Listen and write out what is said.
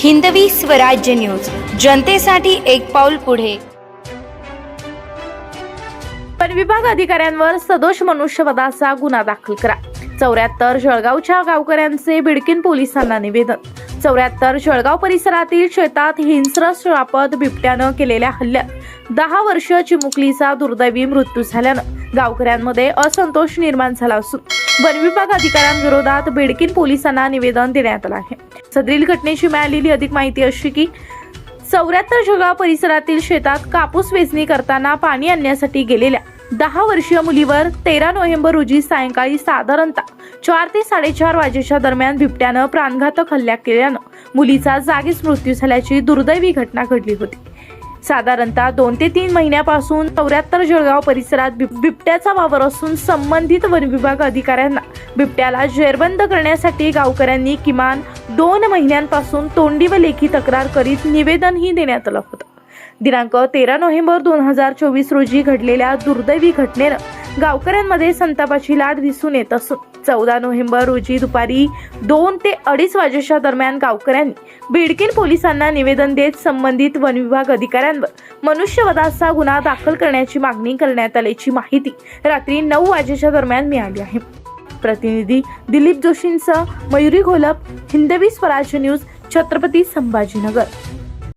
Hindavi Swarajya news. जनतेसाठी एक पाऊल पुढे. वन विभाग अधिकाऱ्यांवर सदोष मनुष्यवधाचा गुन्हा दाखल करा. चौऱ्याहत्तर जळगावच्या गावकऱ्यांचे बिडकीन पोलिसांना निवेदन. चौऱ्याहत्तर जळगाव परिसरातील शेतात हिंस्र श्रापद बिबट्यानं केलेल्या हल्ल्यात. दहा वर्ष चिमुकलीचा दुर्दैवी मृत्यू झाल्यानं गावकऱ्यांमध्ये असंतोष निर्माण झाला असून वन विभाग अधिकाऱ्यांविरोधात बिडकीन पोलिसांना निवेदन देण्यात आलं आहे. सदरील घटनेची मिळालेली अधिक माहिती अशी की चौऱ्याहत्तर जळगाव परिसरातील शेतात कापूस वेचणी करताना पाणी आणण्यासाठी गेलेल्या दहा वर्षीय मुलीवर तेरा नोव्हेंबर रोजी सायंकाळी साधारणतः चार ते साडेचार वाजेच्या दरम्यान बिबट्यानं प्राणघातक हल्ला केल्यानं मुलीचा जागीच मृत्यू झाल्याची दुर्दैवी घटना घडली होती. साधारणतः दोन ते तीन महिन्यापासून चौऱ्याहत्तर जळगाव परिसरात बिब- बिबट्याचा वावर असून संबंधित वन विभाग अधिकाऱ्यांना बिबट्याला जेरबंद करण्यासाठी गावकऱ्यांनी किमान दोन महिन्यांपासून तोंडी व लेखी तक्रार करीत निवेदनही देण्यात आलं होतं. दिनांक तेरा नोव्हेंबर दोन हजार चोवीस रोजी घडलेल्या दुर्दैवी घटनेनं गावकऱ्यांमध्ये संतापाची लाट दिसून येत असून चौदा नोव्हेंबर रोजी दुपारी दोन ते अडीच वाजेच्या दरम्यान गावकऱ्यांनी बिडकीन पोलिसांना निवेदन देत संबंधित वनविभाग अधिकाऱ्यांवर मनुष्यवधाचा गुन्हा दाखल करण्याची मागणी करण्यात आल्याची माहिती रात्री नऊ वाजेच्या दरम्यान मिळाली आहे. प्रतिनिधी दिलीप जोशींसह मयुरी घोलप हिंदवी स्वराज्य न्यूज छत्रपती संभाजीनगर.